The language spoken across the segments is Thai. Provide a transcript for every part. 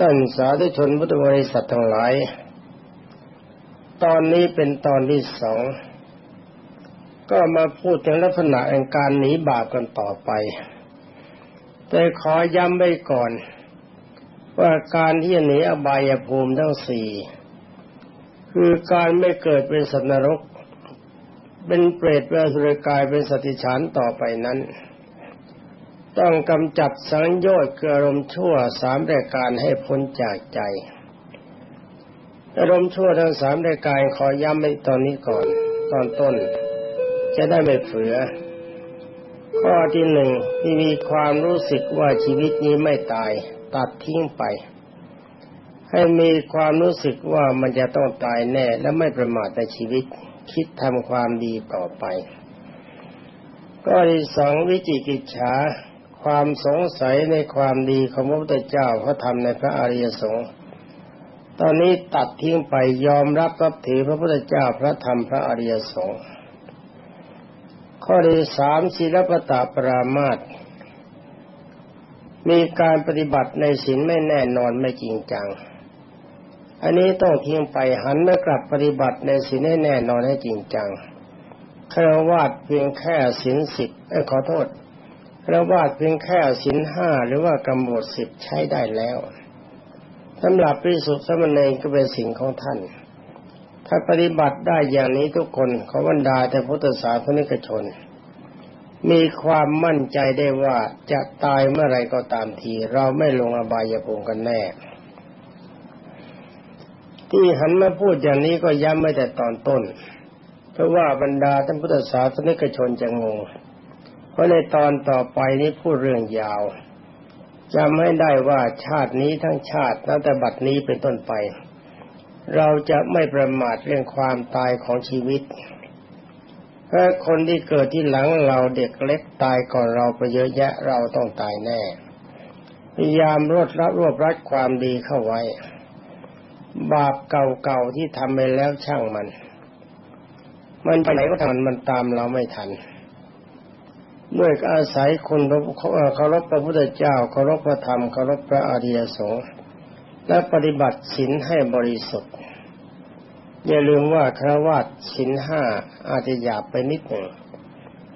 ท่านสาธุชนพุทธบริษัททั้งหลาย ตอนนี้เป็นตอนที่สอง ก็มาพูดถึงลักษณะแห่งการหนีบาปกันต่อไป แต่ขอย้ำไว้ก่อน ว่าการที่จะหนีอบายภูมิทั้งสี่คือการไม่เกิดเป็นสัตว์นรก เป็นเปรตเป็นสุรกายเป็นสติฉันต่อไปนั้น ต้องกำจัดสังโยชน์คืออารมณ์ชั่วสามรายการให้พ้นจากใจ อารมณ์ชั่วทั้งสามรายการขอย้ำไว้ตอนนี้ก่อน ตอนต้น จะได้ไม่เผือ ข้อที่หนึ่งที่มีความรู้สึกว่าชีวิตนี้ไม่ตาย ตัดทิ้งไป ให้มีความรู้สึกว่ามันจะต้องตายแน่และไม่ประมาทในชีวิต คิดทำความดีต่อไป ก็ที่สองวิจิกิจฉา ความสงสัยในความดีของพระพุทธเจ้าพระธรรมในพระอริยสงฆ์ตอนนี้ตัดทิ้งไปยอมรับรับถือพระพุทธเจ้าพระธรรมพระอริยสงฆ์ข้อที่สามศีลปตาปรามาตมีการปฏิบัติในศีลไม่แน่นอนไม่จริงจัง อันนี้ต้องทิ้งไปหันมากลับปฏิบัติในศีลให้แน่นอนให้จริงจังคารวาดเพียงแค่ศีลสิบขอโทษ ระวาดเพียงแค่สินห้าหรือว่ากำหนดสิบใช้ได้แล้วสำหรับพิสุทธิ์สมณีก็เป็นสิ่งของท่าน ถ้าปฏิบัติได้อย่างนี้ทุกคนขอบรรดาแต่พุทธศาสนิกชน มีความมั่นใจได้ว่าจะตายเมื่อไรก็ตามที เราไม่ลงอบายภูมิกันแน่ ที่หันมาพูดอย่างนี้ก็ย้ำไม่แต่ตอนต้น เพราะว่าบรรดาท่านพุทธศาสนิกชนจะงง เพราะในตอนต่อไปนี้พูดเรื่องยาวจำให้ได้ว่าชาตินี้ทั้งชาติตั้งแต่บัดนี้เป็นต้นไป เราจะไม่ประมาทเรื่องความตายของชีวิตเพราะคนที่เกิดที่หลังเราเด็กเล็กตายก่อนเราไปเยอะแยะเราต้องตายแน่พยายามรดรับรวบรัดความดีเข้าไว้ บาปเก่าๆที่ทำไปแล้วช่างมัน มันไปไหนก็ทำมันตามเราไม่ทัน ด้วยอาศัยคุณเคารพพระพุทธเจ้าเคารพพระธรรมเคารพพระอริยสงฆ์และปฏิบัติศีลให้บริสุทธิ์ อย่าลืมว่าครวาศีลห้าอาจจะหยาบไปนิดหนึ่ง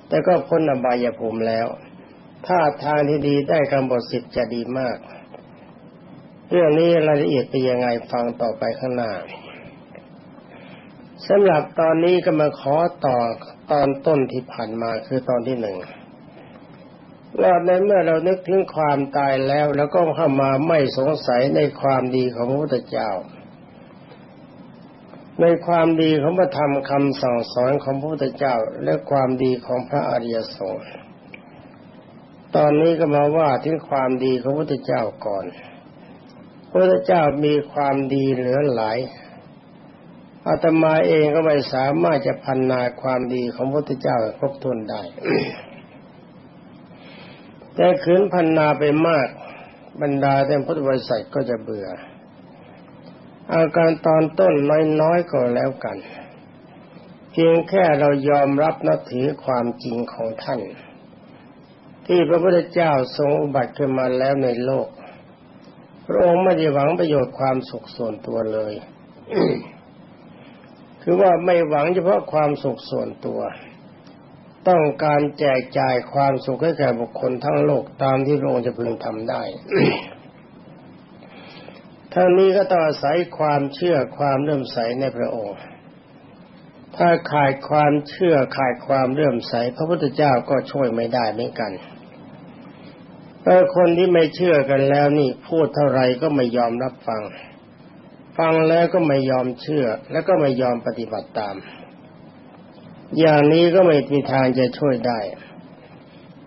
แต่ก็พ้นอบายภูมิแล้ว ถ้าทางที่ดีได้กำหนดสิทธิ์จะดีมาก เรื่องนี้รายละเอียดเป็นยังไงฟังต่อไปข้างหน้าสำหรับตอนนี้ก็มาขอต่อตอนต้นที่ผ่านมาคือตอนที่หนึ่ง ว่าในเมื่อเรานึกถึงความตายแล้ว แล้วก็เข้ามาไม่สงสัยในความดีของพระพุทธเจ้า ในความดีของพระธรรมคำสั่งสอนของพระพุทธเจ้า และความดีของพระอริยสงฆ์ตอนนี้ก็มาว่าถึงความดีของพระพุทธเจ้าก่อน พระพุทธเจ้ามีความดีเหลือหลายอาตมาเองก็ไม่สามารถจะพันนาความดีของพระพุทธเจ้าครบถ้วนได้ แต่ขืนพันนาไปมาก บรรดาแต่พุทธบริษัทก็จะเบื่อ อาการตอนต้นน้อยๆก็แล้วกัน เพียงแค่เรายอมรับนับถือความจริงของท่าน ที่พระพุทธเจ้าทรงอุบัติขึ้นมาแล้วในโลก พระองค์ไม่ได้หวังประโยชน์ความสุขส่วนตัวเลยคือว่าไม่หวังเฉพาะความสุขส่วนตัว ต้องการแจกจ่ายความสุขให้แก่บุคคลทั้งโลกตามที่พระองค์จะพึงทำได้ทั้งนี้ก็ต้องอาศัยความเชื่อความเลื่อมใสในพระองค์ ถ้าขาดความเชื่อขาดความเลื่อมใส พระพุทธเจ้าก็ช่วยไม่ได้เหมือนกันเพราะคนที่ไม่เชื่อกันแล้วนี่พูดเท่าไรก็ไม่ยอมรับฟัง ฟังแล้วก็ไม่ยอมเชื่อ แล้วก็ไม่ยอมปฏิบัติตาม อย่างนี้ก็ไม่มีทางจะช่วยได้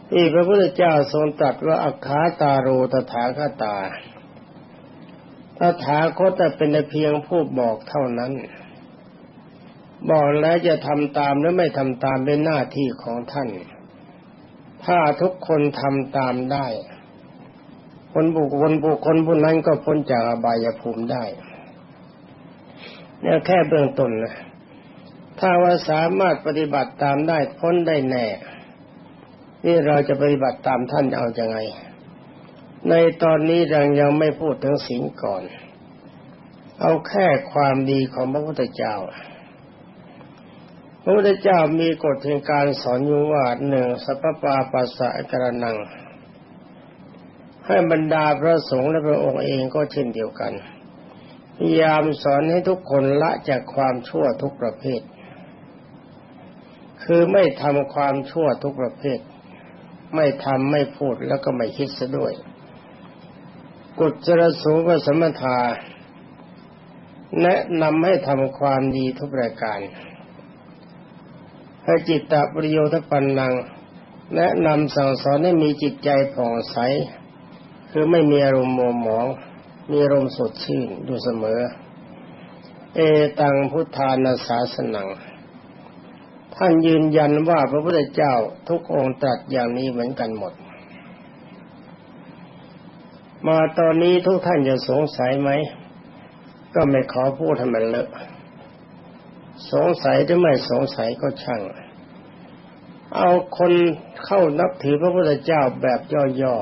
ที่พระพุทธเจ้าทรงตรัสว่าอัคาตาโรตถาคตาตถาคตแต่เป็นเพียงผู้บอกเท่านั้น บอกแล้วจะทำตามหรือไม่ทำตามเป็นหน้าที่ของท่าน ถ้าทุกคนทำตามได้ คนบุคคลบุคคลผู้นั้นก็พ้นจากอบายภูมิได้เนี่ยแค่เบื้องต้นนะ ถ้าว่าสามารถปฏิบัติตามได้พ้นได้แน่ นี่เราจะปฏิบัติตามท่านเอาอยัางไง ในตอนนี้เรายังไม่พูดถึงศีลก่อน เอาแค่ความดีของพระพุทธเจ้า พระพุทธเจ้ามีกฎแห่งการสอนอยู่ว่าหนึ่งสัพปาปัสสะกระนัง ให้บรรดาพระสงฆ์และพระองค์เองก็เช่นเดียวกันพยายามสอนให้ทุกคนละจากความชั่วทุกประเภท คือไม่ทำความชั่วทุกประเภท ไม่ทำไม่พูดแล้วก็ไม่คิดซะด้วย กุศลสูงกสมถาแนะนำให้ทำความดีทุกประการให้จิตตปริโยทปันนัง แนะนำสั่งสอนให้มีจิตใจผ่องใส คือไม่มีอารมณ์โมหมอง มีอารมณ์สดชื่นอยู่เสมอ เอตังพุทธานาสาสนัง ท่านยืนยันว่าพระพุทธเจ้าทุกองค์ตรัสอย่างนี้เหมือนกันหมด มาตอนนี้ทุกท่านจะสงสัยไหม ก็ไม่ขอพูดให้มันเลอะ สงสัยหรือไม่สงสัยก็ช่าง เอาคนเข้านับถือพระพุทธเจ้าแบบย่อ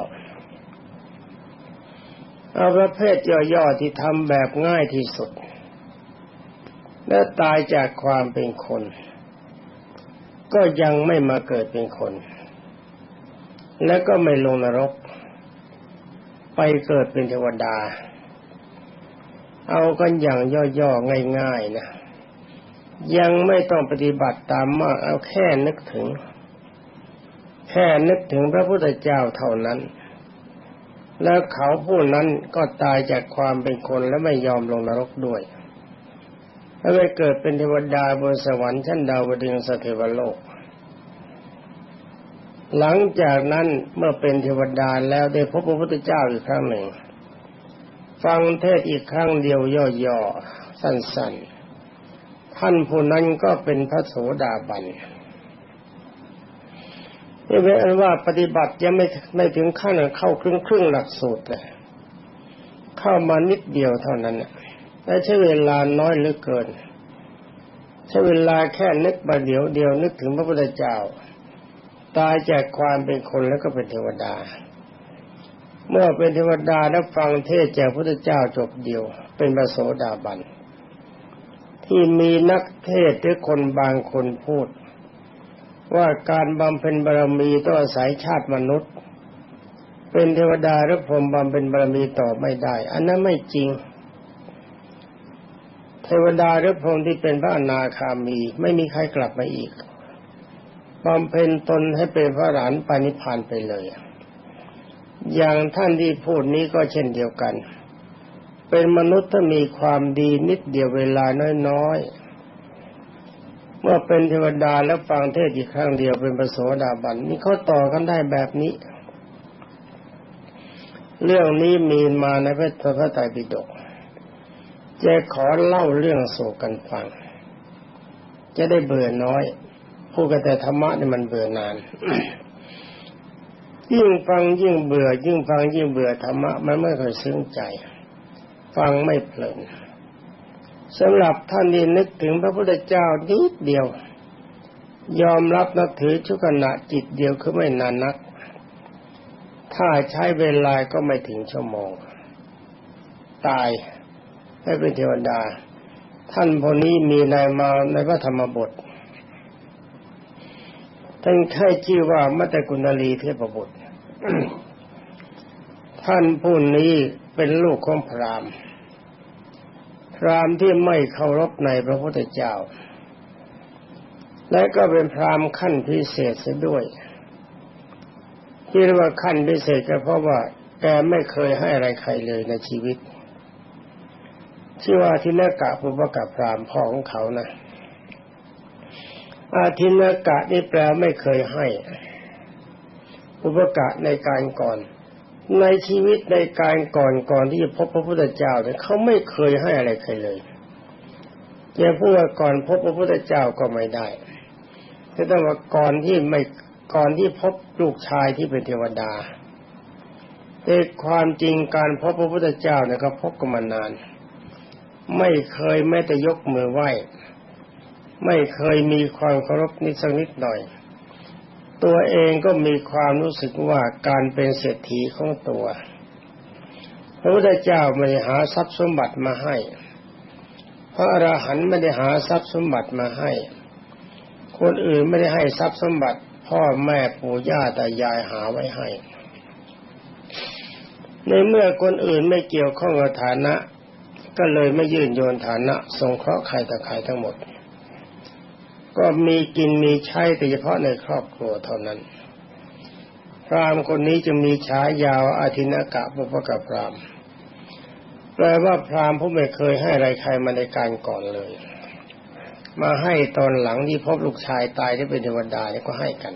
ๆ เอาประเภทย่อๆที่ทำแบบง่ายที่สุด และตายจากความเป็นคน ก็ยังไม่มาเกิดเป็นคน และก็ไม่ลงนรก ไปเกิดเป็นเทวดา เอากันอย่างย่อๆง่ายๆนะยังไม่ต้องปฏิบัติตามมากเอาแค่นึกถึง แค่นึกถึงพระพุทธเจ้าเท่านั้น แล้วเขาผู้นั้นก็ตายจากความเป็นคนและไม่ยอมลงนรกด้วย แล้วไปเกิดเป็นเทวดาบนสวรรค์ชั้นดาวดึงสเทวโลก หลังจากนั้นเมื่อเป็นเทวดาแล้วได้พบพระพุทธเจ้าอีกครั้งหนึ่ง ฟังเทศอีกครั้งเดียวย่อๆสั้นๆ ท่านผู้นั้นก็เป็นพระโสดาบันนี่เป็นว่าปฏิบัติยังไม่ไม่ถึงขั้นเข้าครึ่งครึ่งหลักสูตรเลยเข้ามานิดเดียวเท่านั้น และใช้เวลาน้อยเหลือเกินใช้เวลาแค่นึกมาเดี๋ยวเดียวนึกถึงพระพุทธเจ้า ตายจากความเป็นคนแล้วก็เป็นเทวดา เมื่อเป็นเทวดาแล้วฟังเทศจากพระพุทธเจ้าจบเดียว เป็นพระโสดาบันที่มีนักเทศหรือคนบางคนพูด ว่าการบำเพ็ญบารมีต้องอาศัยชาติมนุษย์ เป็นเทวดาหรือพรหมบำเพ็ญบารมีต่อไม่ได้ อันนั้นไม่จริง เทวดาหรือพรหมที่เป็นพระอนาคามี ไม่มีใครกลับมาอีกบำเพ็ญตนให้เป็นพระหลานปานิพานไปเลย อย่างท่านที่พูดนี้ก็เช่นเดียวกัน เป็นมนุษย์ถ้ามีความดีนิดเดียวเวลาน้อยๆ เมื่อเป็นเทวดาแล้วฟังเทศอีกครั้งเดียวเป็นประโสดาบันนี่เขาต่อกันได้แบบนี้ เรื่องนี้มีมาในพระพระไตรปิฎก จะขอเล่าเรื่องโศกกันฟัง จะได้เบื่อน้อยพูดกันแต่ธรรมะนี่มันเบื่อนาน ยิ่งฟังยิ่งเบื่อ ยิ่งฟังยิ่งเบื่อธรรมะมันไม่ค่อยซึ้งใจ ฟังไม่เพลินสำหรับท่านที่นึกถึงพระพุทธเจ้านิดเดียว ยอมรับนับถือชุกณะจิตเดียวคือไม่นานนัก ถ้าใช้เวลาก็ไม่ถึงชั่วโมง ตาย ไม่เป็นเทวดา ท่านพวกนี้มีนายมาในพระธรรมบทท่านแค่ชื่อว่ามัตตกุณลีเทพบุตรท่านผู้นี้เป็นลูกของพราหมณ์พราหมณ์ที่ไม่เคารพในพระพุทธเจ้า และก็เป็นพราหมณ์ขั้นพิเศษเสียด้วย ที่เรียกว่าขั้นพิเศษก็เพราะว่าแกไม่เคยให้อะไรใครเลยในชีวิต ชื่อว่าทินกะปุปกะพรามพ่อของเขานะอาทินกะนี่แปลไม่เคยให้อุปกะในการก่อน ในชีวิตในการก่อนก่อนที่จะพบพระพุทธเจ้าเนี่ยเขาไม่เคยให้อะไรใครเลยจะพูดว่าก่อนพบพระพุทธเจ้าก็ไม่ได้แต่ต้องว่าก่อนที่ไม่ก่อนที่พบลูกชายที่เป็นเทวดาแต่ความจริงการพบพระพุทธเจ้าเนี่ยก็พบกันมานาน ไม่เคยแม้แต่ยกมือไหว้ ไม่เคยมีความเคารพนิดสักนิดหน่อย ตัวเองก็มีความรู้สึกว่าการเป็นเศรษฐีของตัว พระพุทธเจ้าไม่ได้หาทรัพย์สมบัติมาให้พระอรหันต์ไม่ได้หาทรัพย์สมบัติมาให้ คนอื่นไม่ได้ให้ทรัพย์สมบัติ พ่อแม่ปู่ย่าตายายหาไว้ให้ในเมื่อคนอื่นไม่เกี่ยวข้องกับฐานะ ก็เลยไม่ยื่นโยนฐานะสงเคราะห์ใครต่อใครทั้งหมด ก็มีกินมีใช้แต่เฉพาะในครอบครัวเท่านั้น พรามคนนี้จะมีฉายาวอาทินกะปุปกะพรามแปลว่าพรามผู้ไม่เคยให้อะไรใครมาในการก่อนเลย มาให้ตอนหลังที่พบลูกชายตายที่เป็นเทวดาเนี่ยก็ให้กัน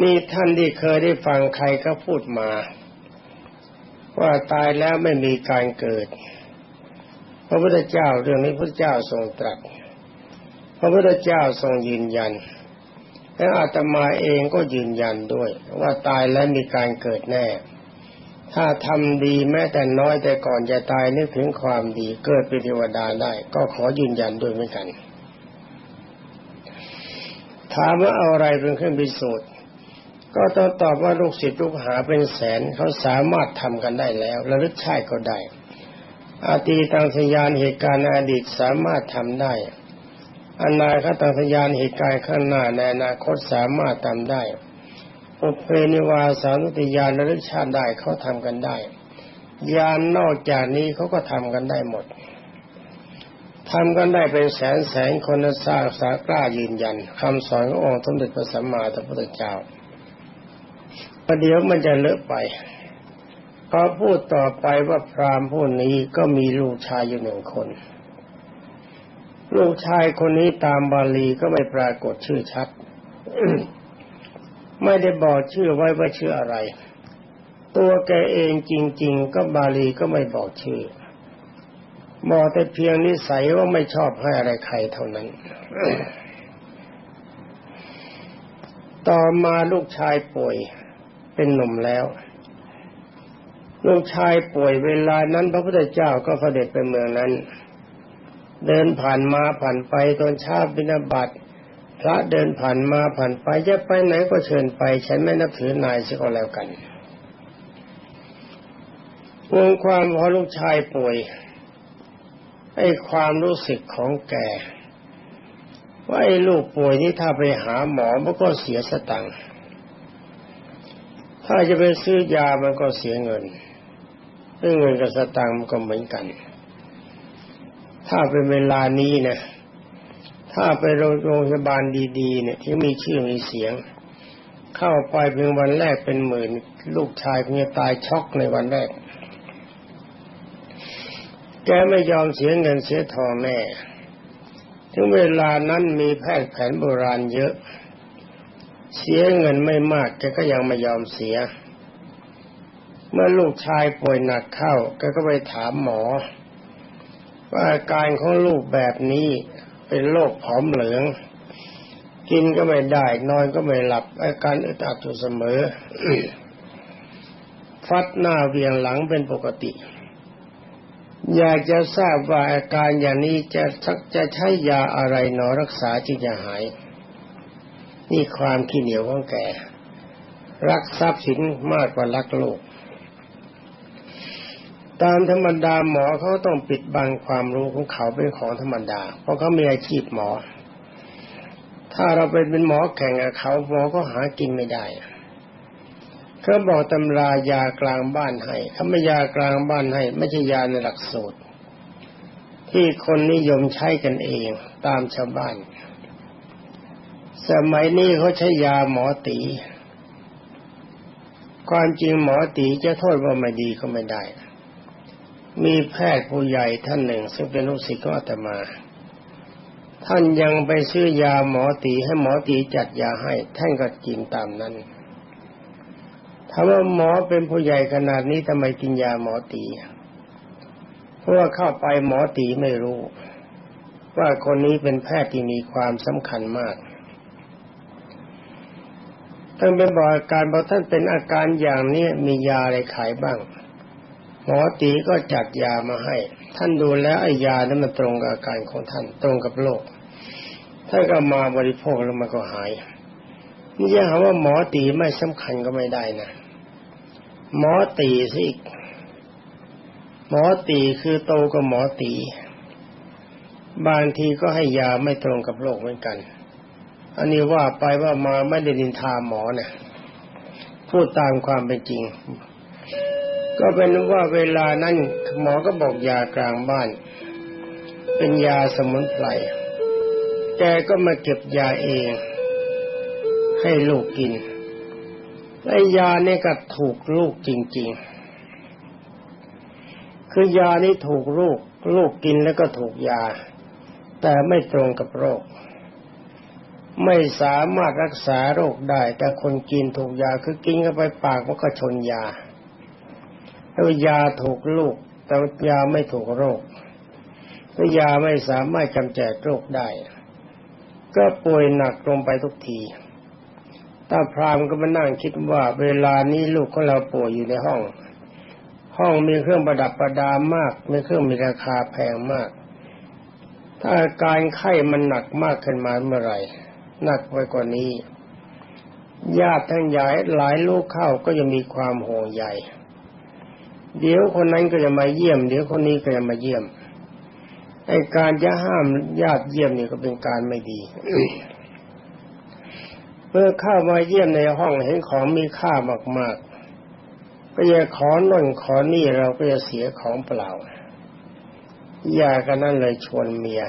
นี่ท่านที่เคยได้ฟังใครก็พูดมา ว่าตายแล้วไม่มีการเกิด พระพุทธเจ้าเรื่องนี้พระเจ้าทรงตรัส พระพุทธเจ้าทรงยืนยัน และอาตมาเองก็ยืนยันด้วย ว่าตายแล้วมีการเกิดแน่ ถ้าทำดีแม้แต่น้อยแต่ก่อนจะตายนึกถึงความดีเกิดเป็นเทวดาได้ ก็ขอยืนยันด้วยเหมือนกัน ถามว่าเอาอะไรเป็นเครื่องพิสูจน์ ก็ต้องตอบว่าลูกศิษย์ลูกหาเป็นแสนเขาสามารถทำกันได้แล้วระลึกชาติก็ได้ อาตีตังสยานเหตุการณ์ในอดีตสามารถทำได้อนาคตังสยานเหตุการณ์ข้างหน้าในอนาคตสามารถทำได้อุเพนิวาสานุติยานระลึกชาติได้เขาทำกันได้ ยานนอกจากนี้เขาก็ทำกันได้หมดทำกันได้เป็นแสนแสนคนสร้างสากล้ายืนยันคำสอนขององค์สมเด็จพระสัมมาสัมพุทธเจ้า ประเดี๋ยวมันจะเลอะไปพอพูดต่อไปว่าพราหมณ์ผู้นี้ก็มีลูกชายอยู่หนึ่งคน ลูกชายคนนี้ตามบาลีก็ไม่ปรากฏชื่อชัด ไม่ได้บอกชื่อไว้ว่าชื่ออะไร ตัวแกเองจริง ๆ ก็บาลีก็ไม่บอกชื่อบอกแต่เพียงนิสัยว่าไม่ชอบให้อะไรใครเท่านั้น ต่อมาลูกชายป่วย เป็นหนุ่มแล้ว ลูกชายป่วยเวลานั้น พระพุทธเจ้าก็เสด็จไปเมืองนั้น เดินผ่านมาผ่านไปตอนชาบิณฑบาตพระเดินผ่านมาผ่านไปจะไปไหนก็เชิญไป ฉันไม่นับถือนายเสียก็แล้วกันวงความพอลูกชายป่วยไอ้ความรู้สึกของแกว่าไอ้ลูกป่วยนี่ถ้าไปหาหมอมันก็เสียสตังค์ ถ้าจะไปซื้อยามันก็เสียเงินเรื่องเงินกับสตางค์มันก็เหมือนกัน ถ้าเป็นเวลานี้นะถ้าไปโรงพยาบาลดีๆ เนี่ย ที่มีชื่อมีเสียง เข้าไปเพียงวันแรกเป็นหมื่น ลูกชายคงจะตายช็อกในวันแรก แกไม่ยอมเสียเงินเสียทองแน่ ถึงเวลานั้นมีแพทย์แผนโบราณเยอะ เสียเงินไม่มากแกก็ยังไม่ยอมเสีย เมื่อลูกชายป่วยหนักเข้าแกก็ไปถามหมอ ว่าอาการของลูกแบบนี้เป็นโรคผอมเหลือง กินก็ไม่ได้นอนก็ไม่หลับ อาการอึดอัดอยู่เสมอฟัดหน้าเวียงหลังเป็นปกติ อยากจะทราบว่าอาการอย่างนี้จะสักจะใช้ยาอะไรหนอรักษาจึงจะหาย นี่ความขี้เหนียวของแกรักทรัพย์สินมากกว่ารักโลก ตามธรรมดาหมอเขาต้องปิดบังความรู้ของเขาเป็นของธรรมดา เพราะเขามีอาชีพหมอ ถ้าเราไปเป็นหมอแข่งกับเขาหมอก็หากินไม่ได้เขาบอกตำรายากลางบ้านให้เขาไม่ยากลางบ้านให้ ไม่ใช่ยาในหลักสูตร ที่คนนิยมใช้กันเองตามชาวบ้าน สมัยนี้เขาใช้ยาหมอตี ความจริงหมอตีจะโทษว่าไม่ดีก็ไม่ได้ มีแพทย์ผู้ใหญ่ท่านหนึ่ง ซึ่งเป็นลูกศิษย์ของอาตมา ท่านยังไปซื้อยาหมอตีให้หมอตีจัดยาให้ ท่านก็กินตามนั้นถ้าว่าหมอเป็นผู้ใหญ่ขนาดนี้ทำไมกินยาหมอตี เพราะว่าเข้าไปหมอตีไม่รู้ ว่าคนนี้เป็นแพทย์ที่มีความสำคัญมาก ท่านเป็นบอกอาการพอท่านเป็นอาการอย่างนี้มียาอะไรขายบ้าง หมอตีก็จัดยามาให้ ท่านดูแล้วไอ้ยานั้นมันตรงกับอาการของท่านตรงกับโรคท่านก็มาบริโภคแล้วมันก็หายนี่จะหาว่าหมอตีไม่สำคัญก็ไม่ได้นะหมอตีสิหมอตีคือโตกับหมอตี บางทีก็ให้ยาไม่ตรงกับโรคเหมือนกัน อันนี้ว่าไปว่ามาไม่ได้ดินทาหมอเนี่ยพูดตามความเป็นจริง ก็เป็นว่าเวลานั้นหมอก็บอกยากลางบ้าน เป็นยาสมุนไพรแกก็มาเก็บยาเอง ให้ลูกกินไอ้ยาเนี่ยก็ถูกลูกจริง ๆ คือยานี้ถูกลูก ลูกกินแล้วก็ถูกยา แต่ไม่ตรงกับโรค ไม่สามารถรักษาโรคได้ แต่คนกินถูกยาคือกินเข้าไปปากมันก็ชนยาแล้วยาถูกลูก แต่ยาไม่ถูกโรคแล้วยาไม่สามารถกำจัดโรคได้ ก็ป่วยหนักลงไปทุกทีตาพรามก็มานั่งคิดว่า เวลานี้ลูกของเราป่วยอยู่ในห้อง ห้องมีเครื่องประดับประดามากมีเครื่องมีราคาแพงมาก ถ้าอาการไข้มันหนักมากขึ้นมาเมื่อไหร่ หนักไปกว่านี้ ญาติทั้งหลายหลายลูกเข้าก็จะมีความห่วงใยเดี๋ยวคนนั้นก็จะมาเยี่ยม เดี๋ยวคนนี้ก็จะมาเยี่ยมไอการจะห้ามญาติเยี่ยมนี่ก็เป็นการไม่ดีเมื่อเข้ามาเยี่ยมในห้องเห็นของมีค่ามากๆ ก็จะขอน่นขอนี่เราก็จะเสียของเปล่า อย่ากันนั่นเลยชวนเมีย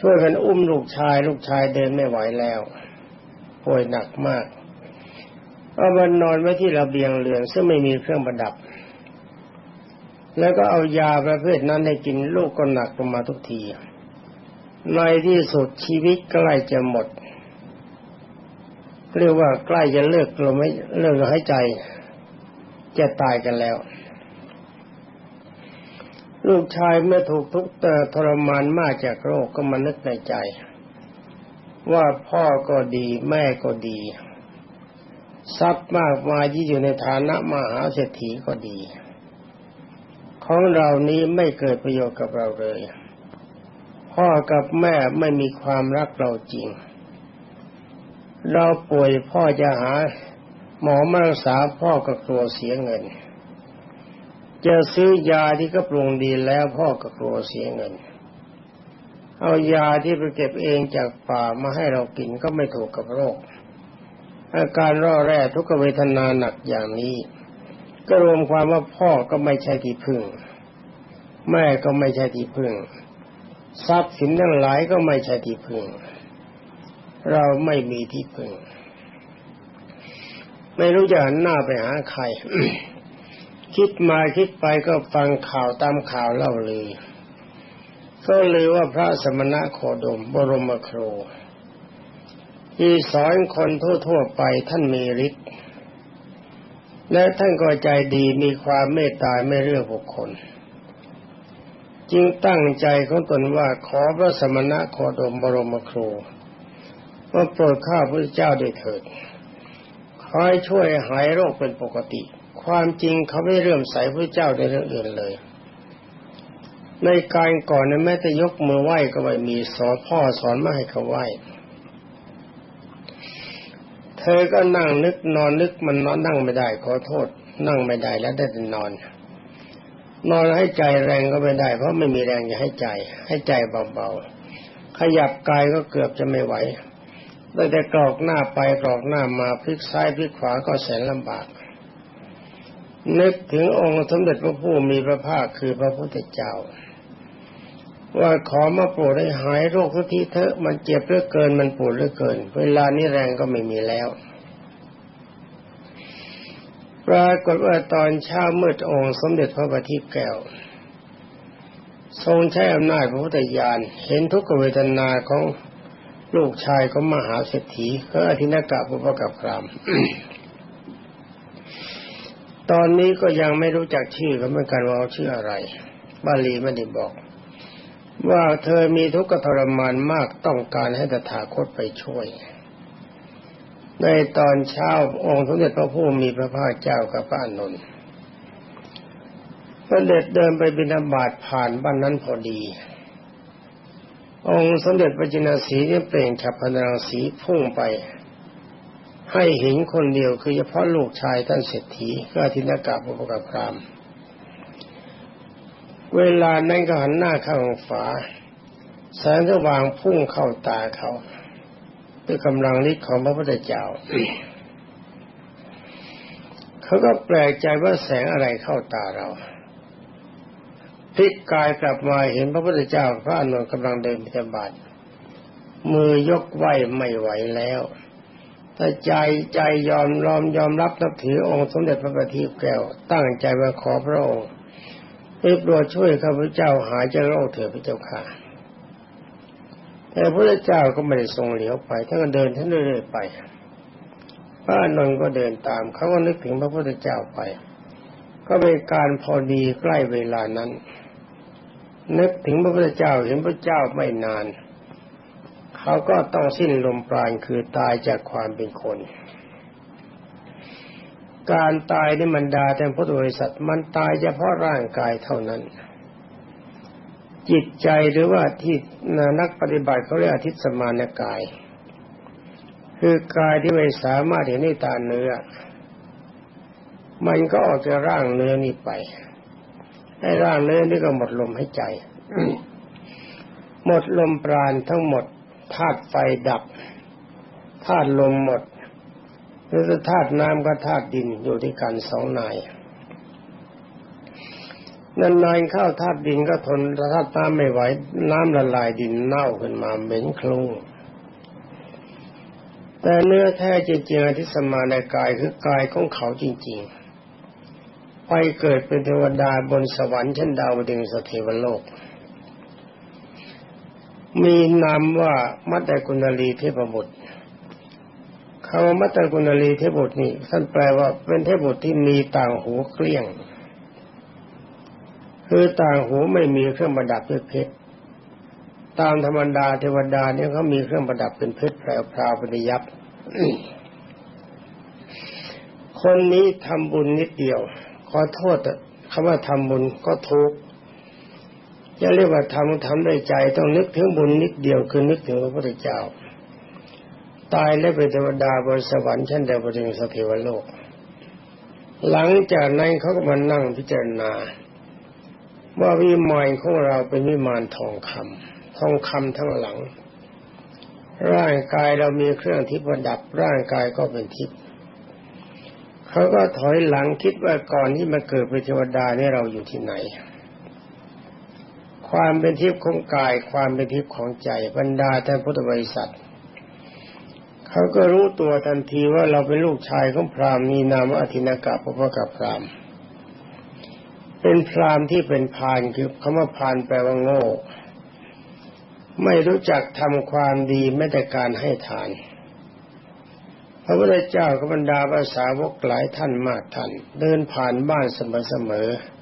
ช่วยกันอุ้มลูกชาย ลูกชายเดินไม่ไหวแล้วป่วยหนักมากเอามันนอนไว้ที่ระเบียงเรือนซึ่งไม่มีเครื่องประดับ แล้วก็เอายาประเภทนั้นให้กินลูกก็หนักลงมาทุกที ในที่สุดชีวิตใกล้จะหมด เรียกว่าใกล้จะเลิกลมไม่เลิกหายใจ จะตายกันแล้ว ลูกชายเมื่อถูกทุกข์ทรมานมากจากโรคก็มานึกในใจ ว่าพ่อก็ดีแม่ก็ดี ทรัพย์มากมายที่อยู่ในฐานะมหาเศรษฐีก็ดี ของเรานี้ไม่เกิดประโยชน์กับเราเลย พ่อกับแม่ไม่มีความรักเราจริง เราป่วยพ่อจะหาหมอมารักษาพ่อก็กลัวเสียเงิน จะซื้อยาที่ก็ปรุงดีแล้วพ่อก็กลัวเสียเงิน เอายาที่ไปเก็บเองจากป่ามาให้เรากินก็ไม่ถูกกับโรค อาการร่อแร่ทุกเวทนาหนักอย่างนี้ ก็รวมความว่าพ่อก็ไม่ใช่ที่พึ่ง แม่ก็ไม่ใช่ที่พึ่ง ทรัพย์สินทั้งหลายก็ไม่ใช่ที่พึ่ง เราไม่มีที่พึ่ง ไม่รู้จะหันหน้าไปหาใคร คิดมาคิดไปก็ฟังข่าวตามข่าวเล่าเลือก็เลยว่าพระสมณะโคดมบรมครูที่สอนคนทั่วๆไปท่านมีฤทธิ์และท่านก็ใจดีมีความเมตตาไม่เลือกบุคคล จึงตั้งใจของตนว่าขอพระสมณะโคดมบรมครูว่าโปรดข้าพระเจ้าด้วยเถิดคอยช่วยหายโรคเป็นปกติ ความจริงเขาไม่เรื่มใสพระเจ้าในเรื่องอื่นเลย ในการก่อนนั้นแม้แต่ยกมือไหว้ก็ไม่มีสอนพ่อสอนไม่ให้เขาไหว้เธอก็นั่งนึกนอนนึกมันนอนนั่งไม่ได้ขอโทษ นั่งไม่ได้แล้วได้แต่นอน นอนให้ใจแรงก็ไม่ได้ เพราะไม่มีแรงจะให้ใจ ให้ใจเบาๆขยับกายก็เกือบจะไม่ไหวได้แต่กรอกหน้าไปกรอกหน้ามาพลิกซ้ายพลิกขวาก็แสนลำบาก นึกถึงองค์สมเด็จพระผู้มีพระภาคคือพระพุทธเจ้า ว่าขอมาโปรดให้หายโรคทุกทีเถอะมันเจ็บเหลือเกินมันปวดเหลือเกิน เวลานี้แรงก็ไม่มีแล้วปรากฏว่าตอนเช้ามืดองค์สมเด็จพระบัณฑิตแก้ว ทรงใช้อำนาจพระพุทธญาณเห็นทุกขเวทนาของลูกชายของมหาเศรษฐีก็อธินากะปุปกับพราม ตอนนี้ก็ยังไม่รู้จักชื่อเขาเหมือนกันว่าชื่ออะไร บาลีไม่ได้บอก ว่าเธอมีทุกข์ทรมานมากต้องการให้ตถาคตไปช่วย ในตอนเช้าองค์สมเด็จพระผู้มีพระภาคเจ้ากับพระนนท์เด็จเดินไปบิณฑบาตผ่านบ้านนั้นพอดี องค์สมเด็จพระจินสีนี่เปล่งฉับพลังสีพุ่งไป ให้เห็นคนเดียวคือเฉพาะลูกชายท่านเศรษฐีก็อธินากาบุปกพรามเวลานั้นก็หันหน้าเข้าฝาแสงสว่างพุ่งเข้าตาเขาด้วยกำลังฤทธิ์ของพระพุทธเจ้าเขาก็แปลกใจว่าแสงอะไรเข้าตาเราพลิกกายกลับมาเห็นพระพุทธเจ้าพระอนุนกำลังเดินบิณฑบาตมือยกไหวไม่ไหวแล้ว ถ้าใจใจยอมรอมยอมรับนับถือองค์สมเด็จพระบัณฑิตแก้ว ตั้งใจว่าขอพระองค์ได้โปรดช่วยข้าพเจ้าหายจากโรคเถิดพระเจ้าค่ะแต่พระเจ้าก็ไม่ได้ทรงเหลียวไปท่านก็เดินท่านเรื่อยๆไปพระนนท์ก็เดินตาม เขาก็นึกถึงพระพุทธเจ้าไป ก็เป็นการพอดีใกล้เวลานั้น นึกถึงพระพุทธเจ้าเห็นพระเจ้าไม่นาน เขาก็ต้องสิ้นลมปราณคือตายจากความเป็นคน การตายในมันดาแต่พุทธบริษัทมันตายเฉพาะร่างกายเท่านั้น จิตใจหรือว่าที่นักปฏิบัติเขาเรียกอธิสมานกาย คือกายที่ไม่สามารถเห็นในตาเนื้อ มันก็ออกจากร่างเนื้อนี้ไปให้ร่างเนื้อนี่ก็หมดลมให้ใจ หมดลมปราณทั้งหมด ธาตุไฟดับธาตุลมหมดหรือธาตุน้ำกับธาตุดินอยู่ที่กันสองนายนานๆเข้าธาตุดินก็ทนธาตุน้ำไม่ไหว น้ำละลายดินเน่าขึ้นมาเหม็นคลุ้งแต่เนื้อแท้จริงๆที่สมาในกายคือกายของเขาจริง ๆ ไปเกิดเป็นเทวดาบนสวรรค์ชั้นดาวดึงสเทวโลก มีนามว่ามัตตกุณลีเทพบุตรคำว่ามัตตกุณลีเทพบุตรนี่ท่านแปลว่าเป็นเทพบุตรที่มีต่างหูเกลี้ยง คือต่างหูไม่มีเครื่องประดับด้วยเพชรตามธรรมดาเทวดาเนี่ยเขามีเครื่องประดับเป็นเพชรแพรวๆปริยับคนนี้ทำบุญนิดเดียว ขอโทษคำว่าทำบุญก็ทุก จะเรียกว่าทำทำด้วยใจต้องนึกถึงบุญนิดเดียวคือนึกถึงพระพุทธเจ้า ตายแล้วเป็นเทวดาบนสวรรค์ชั้นเดวดึงสเทวโลก หลังจากนั้นเขาก็มานั่งพิจารณา ว่าวิมานของเราเป็นวิมานทองคำทองคำทั้งหลัง ร่างกายเรามีเครื่องทิพย์ประดับร่างกายก็เป็นทิพย์เขาก็ถอยหลังคิดว่าก่อนที่มาเกิดเป็นเทวดาเนี่ยเราอยู่ที่ไหน ความเป็นทิพย์ของกาย ความเป็นทิพย์ของใจบรรดาท่านพุทธบริษัทเขาก็รู้ตัวทันทีว่าเราเป็นลูกชายของพราหมณ์มีนามอธินากะพระพกับพราหมณ์เป็นพราหมณ์ที่เป็นพานคือคำว่าพานแปลว่าโง่ ไม่รู้จักทำความดีแม้แต่การให้ทาน พระพุทธเจ้ากับบรรดาภาษาวกหลายท่านมากท่าน เดินผ่านบ้านเสมอๆ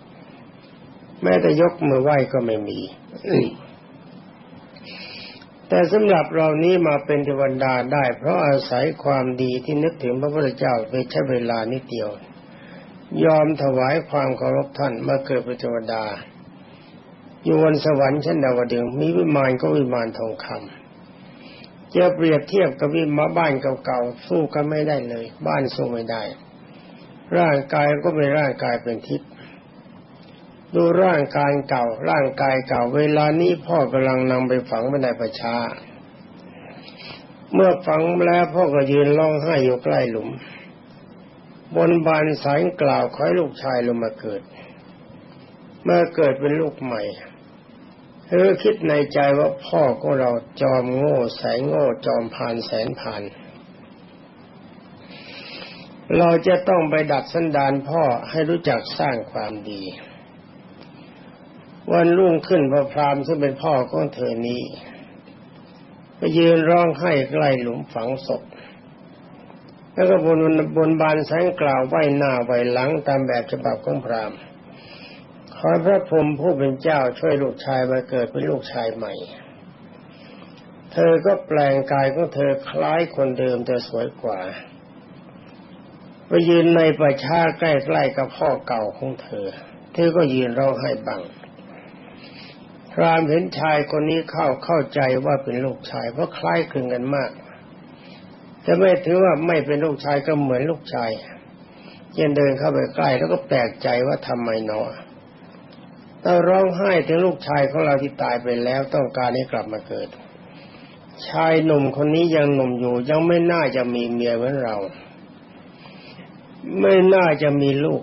แม้แต่ยกมือไหว้ก็ไม่มี แต่สำหรับเรานี้มาเป็นเทวดาได้ เพราะอาศัยความดีที่นึกถึงพระพุทธเจ้าไปใช้เวลานิดเดียว ยอมถวายความเคารพท่านมาเกิดเป็นเทวดาอยู่บนสวรรค์ชั้นดาวดึงมีวิมานก็วิมานทองคำจะเปรียบเทียบกับวิมานบ้านเก่าๆสู้กันไม่ได้เลย บ้านสู้ไม่ได้ ร่างกายก็เป็นร่างกายเป็นทิพย์ ดูร่างกายเก่า ร่างกายเก่า เวลานี้พ่อกำลังนำไปฝังไว้ในประชา เมื่อฝังแล้วพ่อก็ยืนร้องไห้อยู่ใกล้หลุม บนบานสายกล่าวขอให้ลูกชายลงมาเกิด เมื่อเกิดเป็นลูกใหม่เธอคิดในใจว่าพ่อของเราจอมโง่แสนโง่จอมพานแสนพาน เราจะต้องไปดัดสันดานพ่อให้รู้จักสร้างความดี วันรุ่งขึ้นพระพรามซึ่งเป็นพ่อของเธอนี้ไปยืนร้องไห้ใกล้หลุมฝังศพ แล้วก็บนบนบานแสงกล่าวไหวหน้าไหวหลังตามแบบฉบับของพรามขอพระพรหมผู้เป็นเจ้าช่วยลูกชายมาเกิดเป็นลูกชายใหม่ เธอก็แปลงกายของเธอคล้ายคนเดิมแต่สวยกว่า ไปยืนในประชาใกล้ๆกับพ่อเก่าของเธอ เธอก็ยืนร้องไห้บัง รามเห็นชายคนนี้เข้าเข้าใจว่าเป็นลูกชาย เพราะคล้ายคลึงกันมากจะไม่ถือว่าไม่เป็นลูกชายก็เหมือนลูกชายย็นเดินเข้าไปใกล้แล้วก็แปลกใจว่าทำไมนอเราร้องไห้ถึงลูกชายของเราที่ตายไปแล้วต้องการให้กลับมาเกิด ชายหนุ่มคนนี้ยังหนุ่มอยู่ยังไม่น่าจะมีเมียเหมือนเรา ไม่น่าจะมีลูก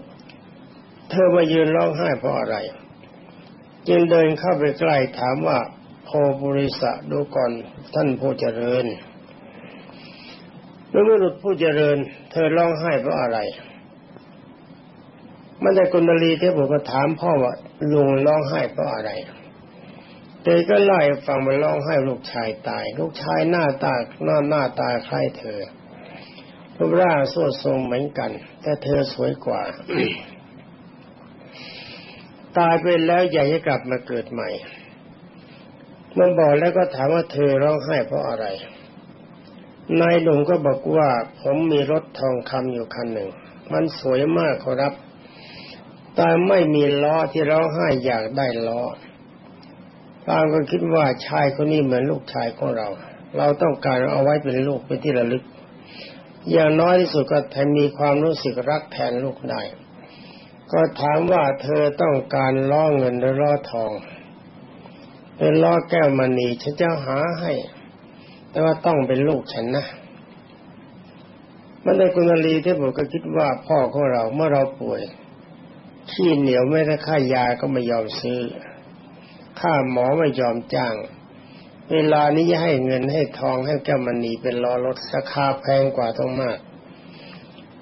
เธอมายืนร้องไห้เพราะอะไร จึงเดินเข้าไปใกล้ถามว่าโพบริษะดูก่อนท่านผู้เจริญเมื่อบุรุษผู้เจริญ เธอร้องไห้เพราะอะไรมันได้กุณลีเทพบุตรก็ถามพ่อว่าลุงร้องไห้เพราะอะไรเธอก็ไล่ฟังมันร้องไห้ลูกชายตาย ลูกชายหน้าตาหน้าหน้าตาคล้ายเธอรูปร่างสวดทรงเหมือนกัน แต่เธอสวยกว่า ตายไปแล้วอยากจะกลับมาเกิดใหม่ มันบอกแล้วก็ถามว่าเธอร้องไห้เพราะอะไร นายหนุ่มก็บอกว่าผมมีรถทองคำอยู่คันหนึ่ง มันสวยมากครับ แต่ไม่มีล้อที่ร้องไห้อยากได้ล้อบางคนคิดว่าชายคนนี้เหมือนลูกชายของเรา เราต้องการเอาไว้เป็นลูกเป็นที่ระลึก อย่างน้อยที่สุดก็ทนมีความรู้สึกรักแทนลูกได้ ก็ถามว่าเธอต้องการล้อเงินหรือล้อทองเป็นล้อแก้วมณีฉันจะหาให้ แต่ว่าต้องเป็นลูกฉันนะมันได้กุณลีที่ผมก็คิดว่าพ่อของเราเมื่อเราป่วยขี้เหนียวไม่ได้ค่ายาก็ไม่ยอมซื้อ ค่าหมอไม่ยอมจ้าง เวลานี้จะให้เงินให้ทองให้แก้วมณีเป็นล้อรถราคาแพงกว่าต้องมาก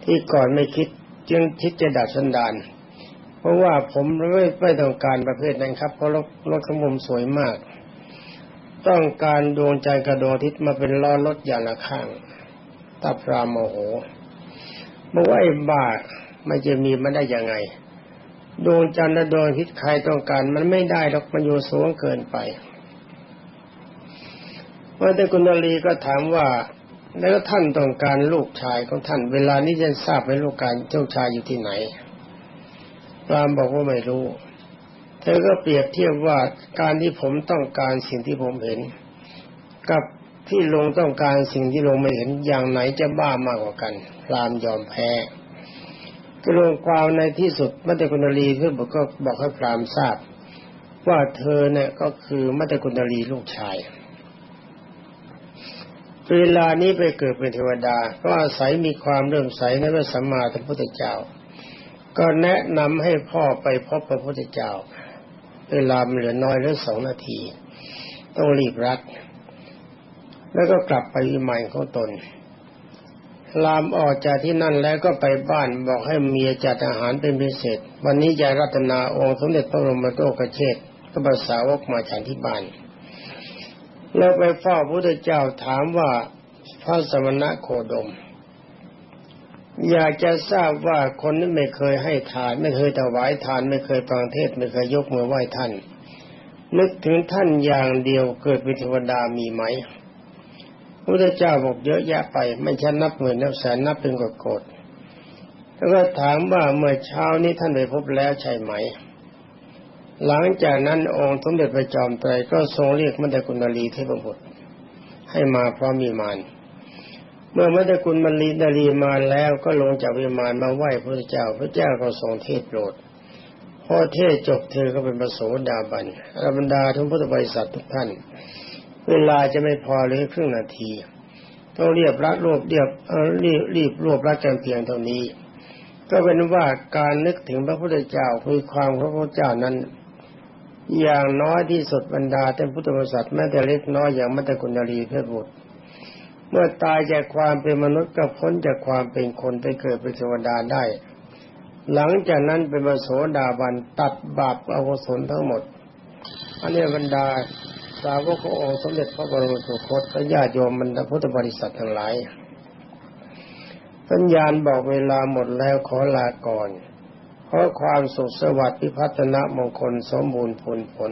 ที่ก่อนไม่คิดจึงคิดจะดัดสันดาน เพราะว่าผมไม่ไม่ต้องการประเภทนั้นครับ เพราะรถรถขมุมสวยมาก ต้องการดวงใจกระโดดทิศมาเป็นล้อรถอย่างละข้างตาพรามโมโหบอกว่าไอ้บ้ามันจะมีมันได้ยังไง ดวงจันทร์และดวงทิศใครต้องการ มันไม่ได้หรอกมันอยู่สูงเกินไปว่าแต่คุณลีก็ถามว่า แล้วท่านต้องการลูกชายของท่าน เวลานี้จะทราบไหมลูกการเจ้าชายอยู่ที่ไหน รามบอกว่าไม่รู้ เธอก็เปรียบเทียบว่าการที่ผมต้องการสิ่งที่ผมเห็น กับที่ลงต้องการสิ่งที่ลงไม่เห็นอย่างไหนจะบ้ามากกว่ากันพรามยอมแพ้ก็ลงความในที่สุดมัตตกุณลีเพื่อบอกก็บอกให้พรามทราบ ว่าเธอเนี่ยก็คือมัตตกุณลีลูกชายเวลานี้ไปเกิดเป็นเทวดา ก็อาศัยมีความเริ่มใสในพระสัมมาสัมพุทธเจ้า ก็แนะนำให้พ่อไปพบพระพุทธเจ้า เวลาเหลือน้อยเหลือสองนาที ต้องรีบรัด แล้วก็กลับไปวิมานของตน ลามออกจากที่นั่นแล้วก็ไปบ้านบอกให้เมียจัดอาหารเป็นพิเศษ วันนี้ยายรัตนาองค์สมเด็จพระบรมโตกเชษก็ภาษาวกมาฉันที่บ้านแล้วไปเฝ้าพระพุทธเจ้าถามว่าพระสมณะโคดม อยากจะทราบว่าคนนั้นไม่เคยให้ทาน ไม่เคยถวายทาน ไม่เคยฟังเทศไม่เคยยกมือไหว้ท่าน นึกถึงท่านอย่างเดียวเกิดเป็นเทวดามีไหมพระเจ้าบอกเยอะแยะไป ไม่ใช่นับหมื่นนับแสนนับเป็นกโกดแล้วก็ถามว่าเมื่อเช้านี้ท่านได้พบแล้วใช่ไหม หลังจากนั้นองค์สมเด็จพระจอมไตรก็ทรงเรียกมันดกุณลีเทพบุตรให้มาพร้อมมีมาน เมื่อมัตคุณมลีนารีมาแล้วก็ลงจากวิมานมาไหว้พระเจ้า พระเจ้าก็ทรงเทศโปรดพอเทศจบเธอก็เป็นประโสดาบันอรบรรดาทุกพุทธบริษัททุกท่าน เวลาจะไม่พอเลยครึ่งนาทีต้องเรียบรัดรวบเรียบรีบรีบรวบรัดกันเพียงเท่านี้ ก็เป็นว่าการนึกถึงพระพุทธเจ้าคือความพระพุทธเจ้านั้น อย่างน้อยที่สุดบรรดาท่านพุทธบริษัทแม้แต่เล็กน้อยอย่างมัตตคุณนารีเพชรบุตร เมื่อตายจากความเป็นมนุษย์ก็พ้นจากความเป็นคนไปเกิดเป็นเทวดาได้ หลังจากนั้นเป็นมโสดาบันตัดบาปอกุศลทั้งหมด อันนี้บรรดาสาวกของสมเด็จพระบรมสุคตและญาติโยมบรรดาพุทธบริษัททั้งหลายสัญญาณบอกเวลาหมดแล้วขอลาก่อน ขอความสุขสวัสดิ์พิพัฒนมงคลสมบูรณ์ผลผล